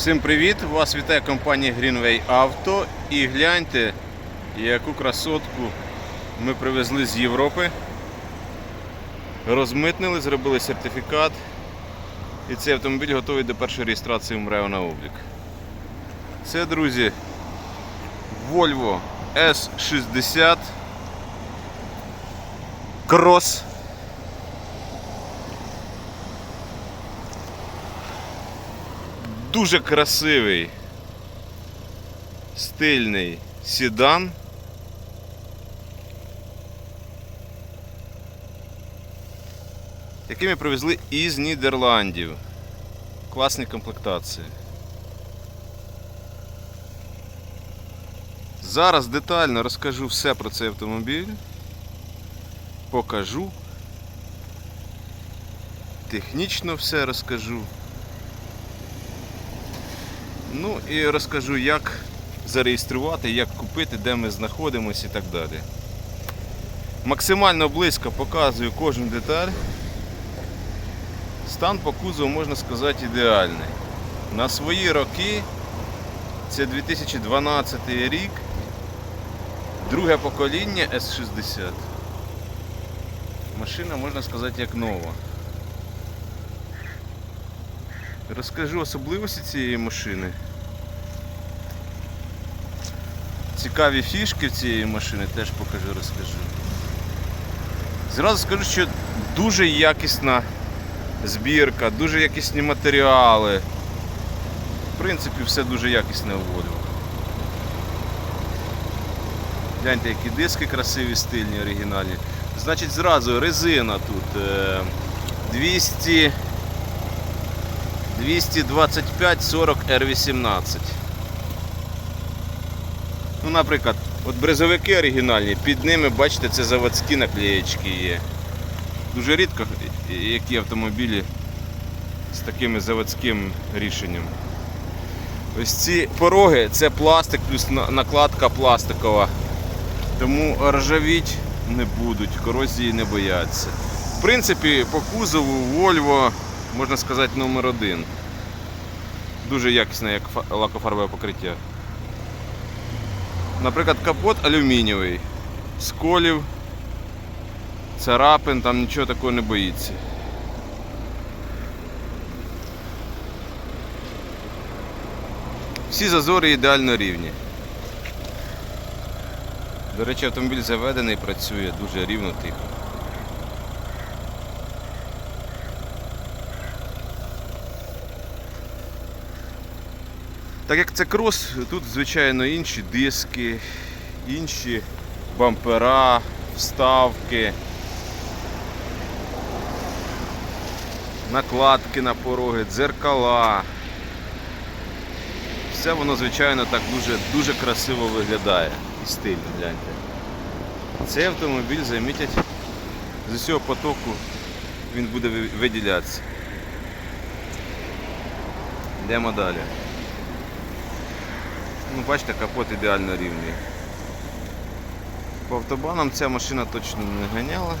Всім привіт! Вас вітає компанія Greenway Auto і гляньте, яку красотку ми привезли з Європи. Розмитнили, зробили сертифікат. І цей автомобіль готовий до першої реєстрації в МРЕО на облік. Це, друзі, Volvo S60 Cross. Дуже красивий, стильний седан. Який ми привезли із Нідерландів. Класні комплектації. Зараз детально розкажу все про цей автомобіль. Покажу. Технічно все розкажу. Ну і розкажу, як зареєструвати, як купити, де ми знаходимося і так далі. Максимально близько показую кожну деталь. Стан по кузову, можна сказати, ідеальний. На свої роки, це 2012 рік, друге покоління S60. Машина, можна сказати, як нова. Розкажу особливості цієї машини. Цікаві фішки цієї машини теж покажу, розкажу. Зразу скажу, що дуже якісна збірка, дуже якісні матеріали. В принципі, все дуже якісне вводив. Гляньте, які диски красиві, стильні, оригінальні. Значить, зразу резина тут е, 200. 225 40 R18. Ну, Наприклад, от брезовики оригінальні, під ними, бачите, це заводські наклеєчки є. Дуже рідко е, які автомобілі з таким заводським рішенням. Ось ці пороги це пластик, плюс накладка пластикова. Тому ржавіть не будуть, корозії не бояться. В принципі, по кузову Volvo, можна сказати, номер один. Дуже якісне як фа- лакофарбове покриття. Наприклад, капот алюмінієвий, сколів, царапин, там нічого такого не боїться. Всі зазори ідеально рівні. До речі, автомобіль заведений, працює дуже рівно, тихо. Так як це крос, тут, звичайно, інші диски, інші бампера, вставки, накладки на пороги, дзеркала. Все воно, звичайно, так дуже, дуже красиво виглядає і стильно, гляньте. Цей автомобіль замітять з усього потоку він буде виділятися. Йдемо далі. Ну, бачите, капот ідеально рівний. По автобанам ця машина точно не ганяла.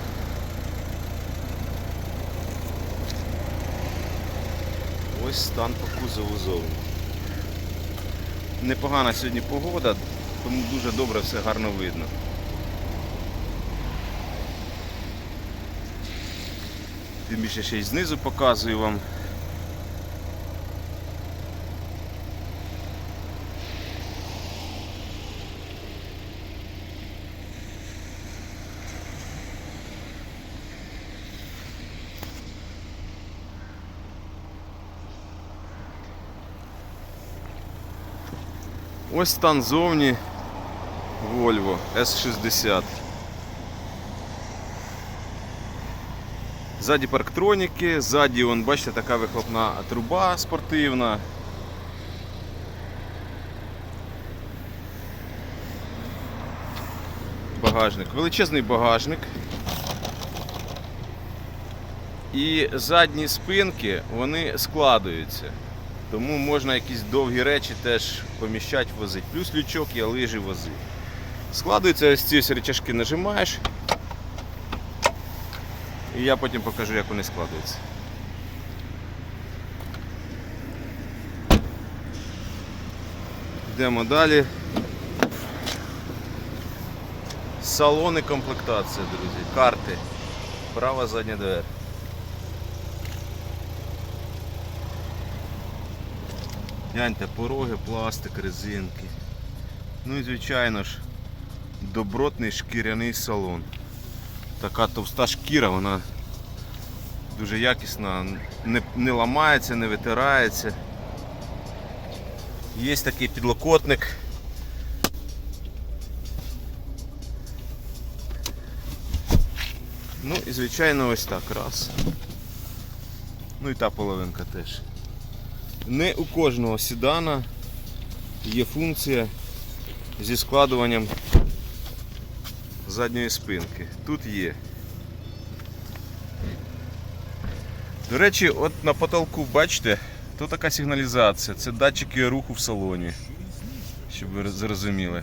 Ось стан по кузову зовні. Непогана сьогодні погода, тому дуже добре все гарно видно. Тим більше ще й знизу показую вам. Ось стан зовні Volvo S60. Ззаді парктроніки, ззаді, вон, бачите, така вихлопна труба спортивна. Багажник. Величезний багажник. І задні спинки вони складуються. Тому можна якісь довгі речі теж поміщати, возити. Плюс лючок є лижі возити. Складуються ось ці ось речашки нажимаєш. І я потім покажу, як вони складуються. Йдемо далі. Салони комплектація, друзі. Карти. Права задня двері. Гляньте, пороги, пластик, резинки. Ну і звичайно ж, добротний шкіряний салон. Така товста шкіра, вона дуже якісна, не, не ламається, не витирається. Є такий підлокотник. Ну і звичайно ось так раз. Ну і та половинка теж. Не у кожного седана є функція зі складуванням задньої спинки. Тут є. До речі, от на потолку, бачите, то така сигналізація. Це датчики руху в салоні. Щоб ви зрозуміли.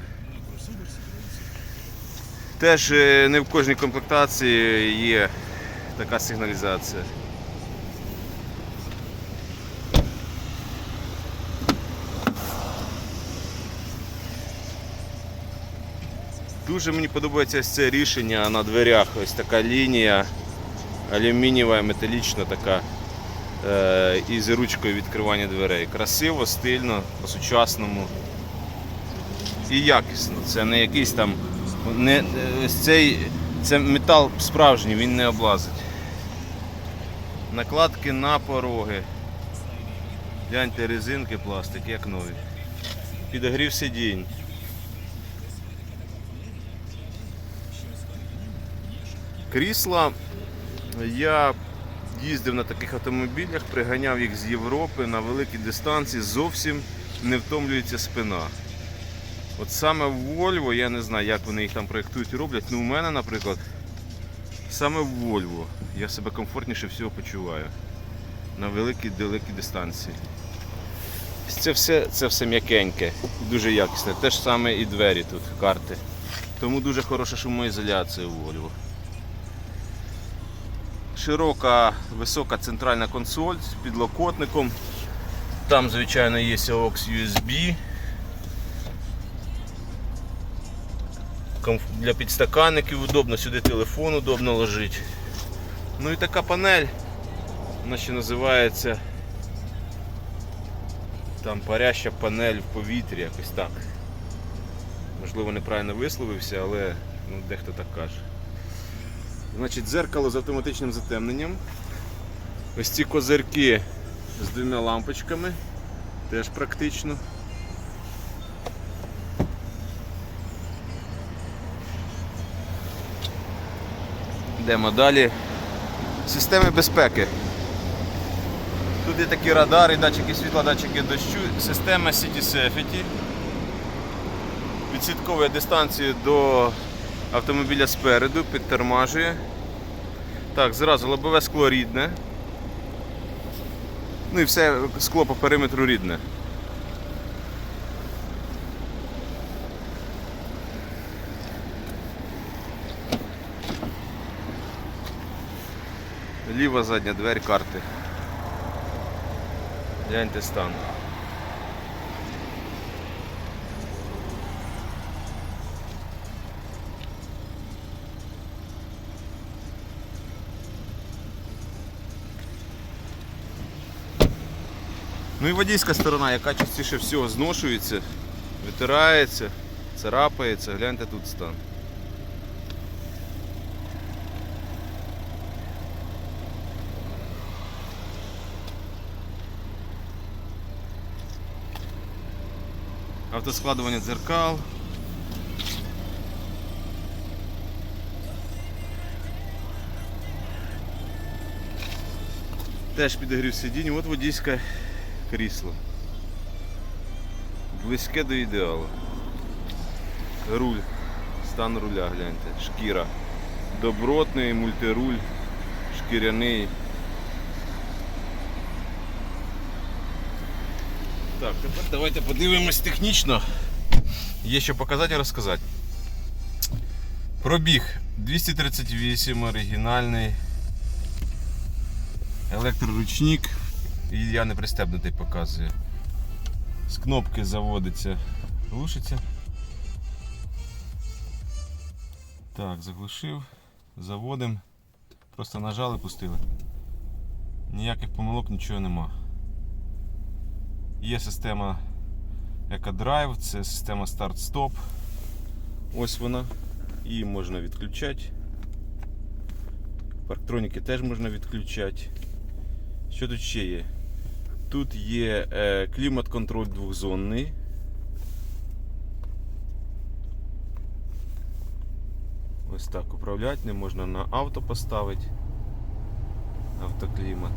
Теж е, не в кожній комплектації є така сигналізація. Дуже мені подобається це рішення на дверях. Ось така лінія алюмінієва, металічна така. е, І з ручкою відкривання дверей. Красиво, стильно, по-сучасному. І якісно. Це не якийсь там. Не, цей, це метал справжній, він не облазить. Накладки на пороги. Гляньте резинки, пластик, як нові. Підогрів сидінь. Крісла я їздив на таких автомобілях, приганяв їх з Європи на великі дистанції, зовсім не втомлюється спина. От саме в Volvo, я не знаю, як вони їх там проєктують і роблять, але у мене, наприклад, саме в Volvo я себе комфортніше всього почуваю на великій далекій дистанції. Це все, це все м'якеньке, дуже якісне. Те ж саме і двері тут, карти. Тому дуже хороша шумоізоляція у Volvo. Широка, висока центральна консоль з підлокотником. Там, звичайно, є AUX USB. Для підстаканників удобно, сюди телефон удобно ложити. Ну і така панель, вона ще називається там паряща панель в повітрі, якось так. Можливо, неправильно висловився, але ну, дехто так каже. Значить, дзеркало з автоматичним затемненням. Ось ці козирки з двома лампочками. Теж практично. Йдемо далі. Системи безпеки. Тут є такі радари, датчики світла, датчики дощу, система City Safety. Відслідковує дистанцію до автомобіля спереду, підтормажує. Так, зразу лобове скло рідне. Ну і все скло по периметру рідне. Ліва задня дверь карти. Гляньте стан. Ну і водійська сторона, яка частіше всього зношується, витирається, царапається, гляньте тут стан. Автоскладування дзеркал. Теж підігрів сидінь, от водійське крісло. Близьке до ідеалу. Руль. Стан руля, гляньте. Шкіра. Добротний мультируль, шкіряний. Так, тепер давайте подивимось технічно. Є що показати і розказати. Пробіг 238 оригінальний. Електроручник. І я не пристебнутий показую. З кнопки заводиться глушиться. Так, заглушив, заводимо. Просто нажали, пустили. Ніяких помилок, нічого нема. Є система EcoDrive, це система старт-стоп. Ось вона. Її можна відключати. Парктроніки теж можна відключати. Що тут ще є? Тут є е, клімат-контроль двохзонний. Ось так управляти, не можна на авто поставити. Автоклімат.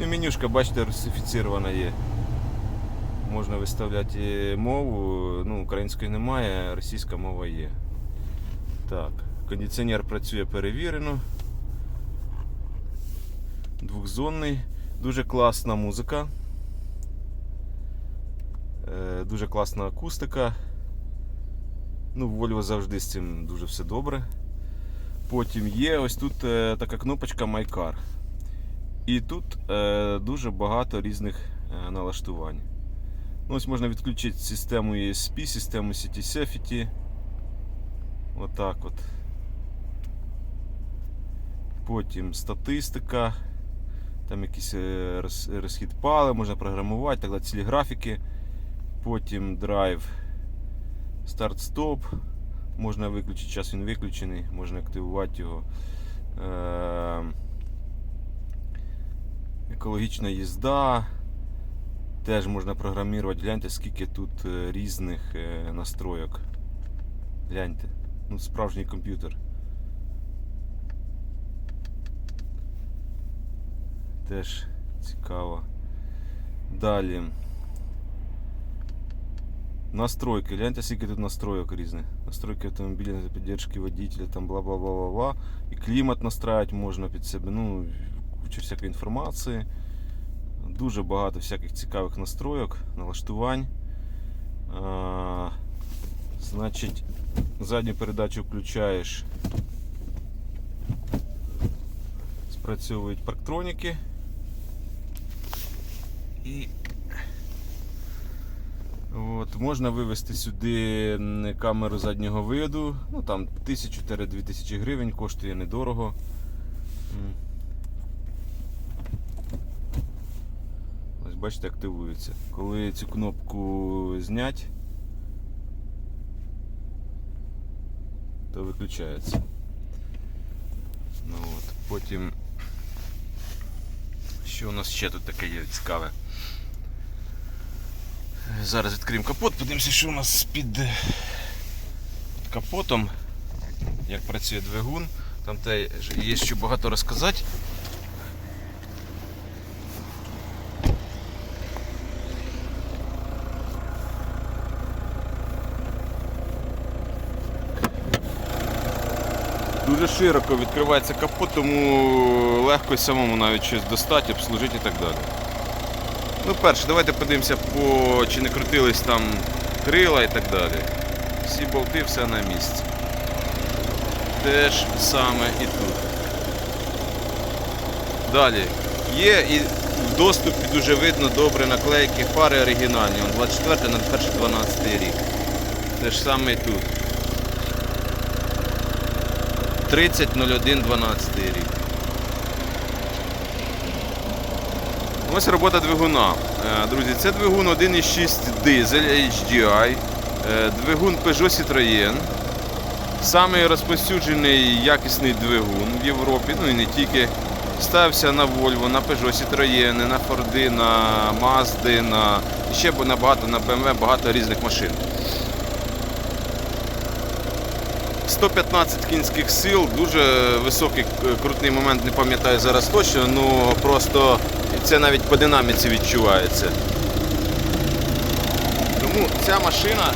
Ну, менюшка, бачите, русифіцірована є. Можна виставляти мову, ну, української немає, російська мова є. Так, кондиціонер працює перевірено. Двохзонний. Дуже класна музика. Е, Дуже класна акустика. Ну, в завжди з цим дуже все добре. Потім є ось тут е, така кнопочка My Car. І тут е, дуже багато різних налаштувань. Ну, ось можна відключити систему ESP, систему City Safety. Отак от. Потім статистика. Там якийсь е, розхід пали, можна програмувати, так далі, цілі графіки. Потім драйв, старт-стоп. Можна виключити, час він виключений, можна активувати його. Е, Екологічна їзда. Теж можна програмувати. Гляньте, скільки тут е, різних настройок. Гляньте. Ну, справжній комп'ютер. Теж цікаво. Далі. Настройки. Гляньте, скільки тут настройок різних. Настройки автомобіля для підтримки водителя, там бла-бла-бла-бла-бла. І клімат настраивати можна під себе. Ну, куча всякої інформації. Дуже багато всяких цікавих настройок, налаштувань. А, значить, задню передачу включаєш. Спрацьовують парктроніки. І От, можна вивести сюди камеру заднього виду. Ну там 1000-2000 гривень коштує недорого. Ось бачите, активується. Коли цю кнопку знять, то виключається. Ну, от. Потім що у нас ще тут таке є цікаве? Зараз відкриємо капот, подивимося, що у нас під, під капотом, як працює двигун. Там те є ще багато розказати. Дуже широко відкривається капот, тому легко самому навіть щось достати, обслужити і так далі. Ну, перше, давайте подивимося, по... чи не крутились там крила і так далі. Всі болти, все на місці. Те ж саме і тут. Далі. Є і в доступі дуже видно добре наклейки, фари оригінальні. Он 24 на 1 12 рік. Те ж саме і тут. 30.01 12 рік. Ось робота двигуна. Е, Друзі, це двигун 1.6 дизель HDI, е, двигун Peugeot Citroën. Самий розповсюджений якісний двигун в Європі, ну і не тільки. Ставився на Volvo, на Peugeot Citroën, на Ford, на Mazda, на ще на багато на BMW, багато різних машин. 115 кінських сил, дуже високий е, крутний момент, не пам'ятаю зараз точно, ну просто це навіть по динаміці відчувається. Тому ця машина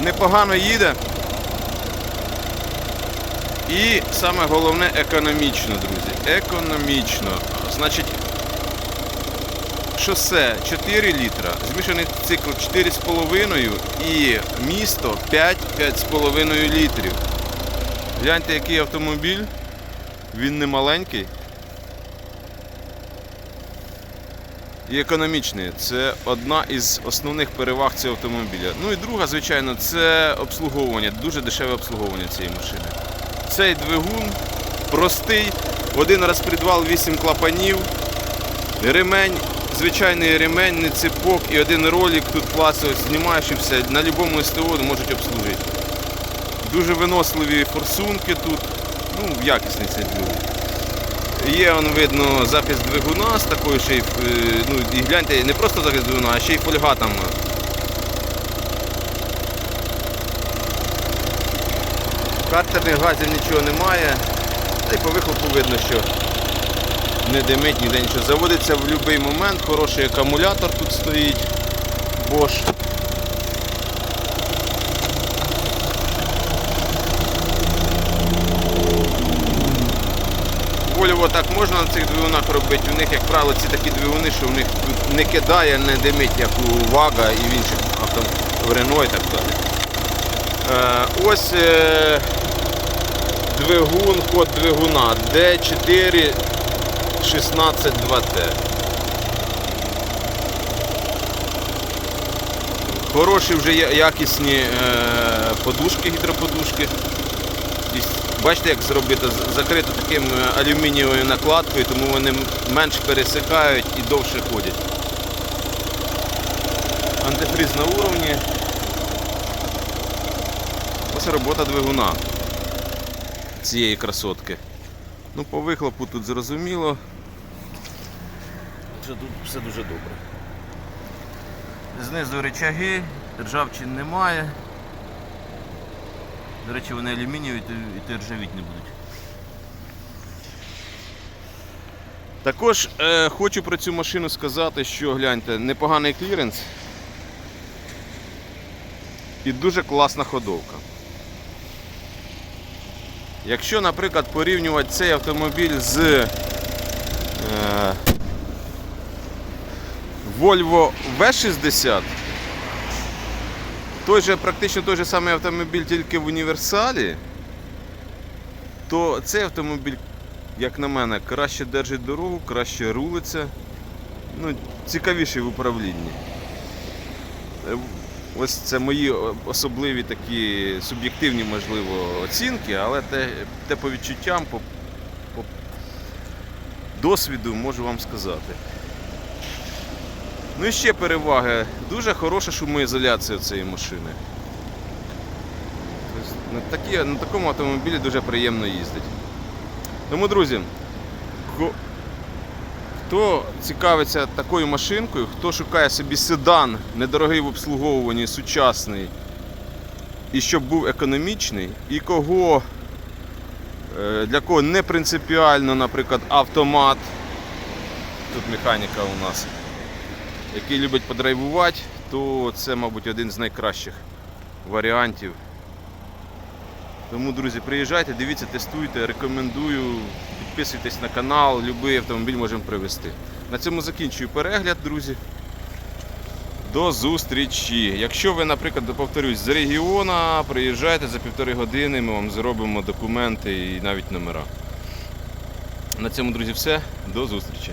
непогано їде. І саме головне економічно, друзі. Економічно. Значить, шосе 4 літра, змішаний цикл 4,5 і місто 5-5,5 літрів. Гляньте, який автомобіль. Він не маленький. і економічний. Це одна із основних переваг цього автомобіля. Ну і друга, звичайно, це обслуговування, дуже дешеве обслуговування цієї машини. Цей двигун простий, один розпредвал, 8 клапанів, ремень, звичайний ремень, не ципок і один ролик тут класно знімаєш і все. На будь-якому СТО можуть обслужити. Дуже виносливі форсунки тут, ну, якісний цей двигун. Є, он, видно, захист двигуна з такою ще й, е, ну, і гляньте, не просто захист двигуна, а ще й фольга там. Картерних газів нічого немає. Та й по вихлопу видно, що не димить, ніде нічого. Заводиться в будь-який момент, хороший акумулятор тут стоїть. Bosch. Volvo так можна на цих двигунах робити. У них, як правило, ці такі двигуни, що в них не кидає, не димить, як у Вага і в інших авто, в Renault і так далі. Е, ось е, двигун, код двигуна D4 162T. Хороші вже якісні е, подушки, гідроподушки. Бачите, як зробити? Закрито таким е, алюмінієвою накладкою, тому вони менш пересихають і довше ходять. Антифриз на уровні. Ось робота двигуна цієї красотки. Ну, по вихлопу тут зрозуміло. Що тут все дуже добре. Знизу речаги, ржавчин немає. До речі, вони алюмінієві і ржавіть не будуть. Також е, хочу про цю машину сказати, що гляньте, непоганий кліренс і дуже класна ходовка. Якщо, наприклад, порівнювати цей автомобіль з е, Volvo V60, той же, практично той же самий автомобіль, тільки в універсалі, то цей автомобіль, як на мене, краще держить дорогу, краще рулиться, ну, цікавіший в управлінні. Ось це мої особливі такі суб'єктивні, можливо, оцінки, але те, те по відчуттям, по, по досвіду можу вам сказати. Ну і ще переваги. Дуже хороша шумоізоляція цієї машини. Тобто на, такі, на такому автомобілі дуже приємно їздити. Тому, друзі, хто цікавиться такою машинкою, хто шукає собі седан, недорогий в обслуговуванні, сучасний, і щоб був економічний, і кого, е, для кого не принципіально, наприклад, автомат, тут механіка у нас, який любить подрайвувати, то це, мабуть, один з найкращих варіантів. Тому, друзі, приїжджайте, дивіться, тестуйте, рекомендую, підписуйтесь на канал, будь-який автомобіль можемо привезти. На цьому закінчую перегляд, друзі. До зустрічі. Якщо ви, наприклад, повторюсь, з регіона, приїжджайте за півтори години, ми вам зробимо документи і навіть номера. На цьому, друзі, все. До зустрічі.